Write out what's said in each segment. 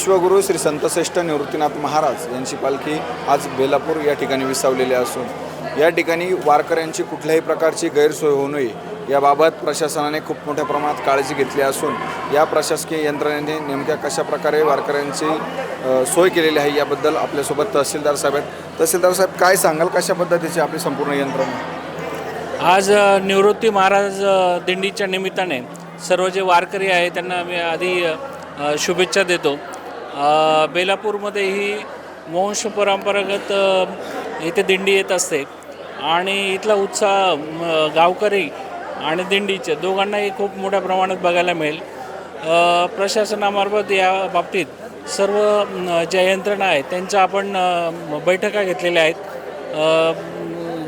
श्री संतश्रेष्ठ निवृत्तीनाथ महाराज यांची पालखी आज बेलापूर या ठिकाणी विसावलेली असून या ठिकाणी वारकऱ्यांची कुठल्याही प्रकारची गैरसोय होऊ नये याबाबत प्रशासनाने खूप मोठ्या प्रमाणात काळजी घेतली असून या प्रशासकीय यंत्रणेने नेमक्या कशा प्रकारे वारकऱ्यांची सोय केलेली आहे याबद्दल आपल्यासोबत तहसीलदार साहेब आहेत. तहसीलदार साहेब काय सांगाल? कशा पद्धतीची आपली संपूर्ण यंत्रणा? आज निवृत्ती महाराज दिंडीच्या निमित्ताने सर्व जे वारकरी आहे त्यांना मी आधी शुभेच्छा देतो. बेलापूरमध्येही वंश परंपरागत इथे दिंडी येत असते. आणि इथला उत्साह गावकरी आणि दिंडीचे दोघांनाही खूप मोठ्या प्रमाणात बघायला मिळेल. प्रशासनामार्फत या बाबतीत सर्व ज्या यंत्रणा आहेत त्यांच्या आपण बैठका घेतलेल्या आहेत.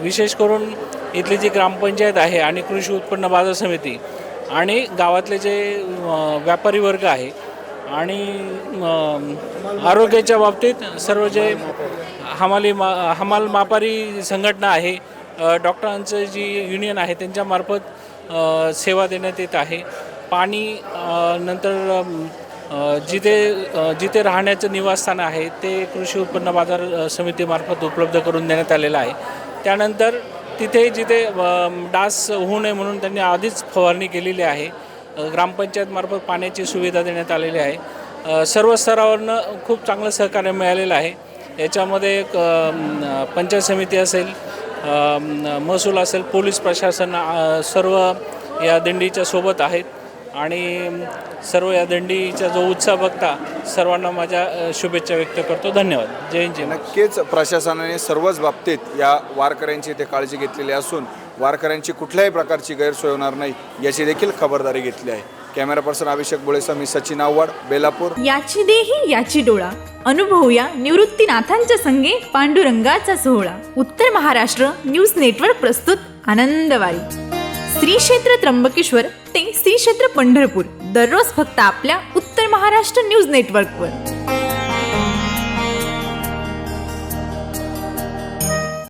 विशेष करून इथली जी ग्रामपंचायत आहे आणि कृषी उत्पन्न बाजार समिती आणि गावातले जे व्यापारी वर्ग आहे आणि आरोग्याच्या बाबतीत सर्व जे हमाली मा हमाल मापारी संघटना आहे डॉक्टरांचं जी युनियन आहे त्यांच्यामार्फत सेवा देण्यात येत आहे. पाणी नंतर जिथे जिथे राहण्याचं निवासस्थान आहे ते कृषी उत्पन्न बाजार समितीमार्फत उपलब्ध करून देण्यात आलेलं आहे. त्यानंतर तिथे जिथे डास होऊ नये म्हणून त्यांनी आधीच फवारणी केलेली आहे. ग्रामपंचायतमार्फत पाण्याची सुविधा देण्यात आलेली आहे. सर्व स्तरावरनं खूप चांगलं सहकार्य मिळालेलं आहे. याच्यामध्ये पंचायत समिती असेल महसूल असेल पोलीस प्रशासन सर्व या दिंडीच्या सोबत आहेत. आणि सर्व या दिंडीचा जो उत्साह बघता सर्वांना माझ्या शुभेच्छा व्यक्त करतो. धन्यवाद. जय हिंद जय. नक्कीच प्रशासनाने सर्वच बाबतीत या वारकऱ्यांची इथे काळजी घेतलेली असून वारकऱ्यांची कुठल्याही प्रकारची गैरसोय होणार नाही याची देखील खबरदारी घेतली आहे. कॅमेरा पर्सन अभिषेक बोळेसह मी सचिन आव्हाड बेलापूर. याची देही याची डोळा. अनुभवूया निवृत्तीनाथांच्या संगे पांडुरंगाचा सोहळा. उत्तर महाराष्ट्र न्यूज नेटवर्क प्रस्तुत आनंदवारी श्री क्षेत्र त्र्यंबकेश्वर ते श्री क्षेत्र पंढरपूर. दररोज फक्त आपल्या उत्तर महाराष्ट्र न्यूज नेटवर्कवर.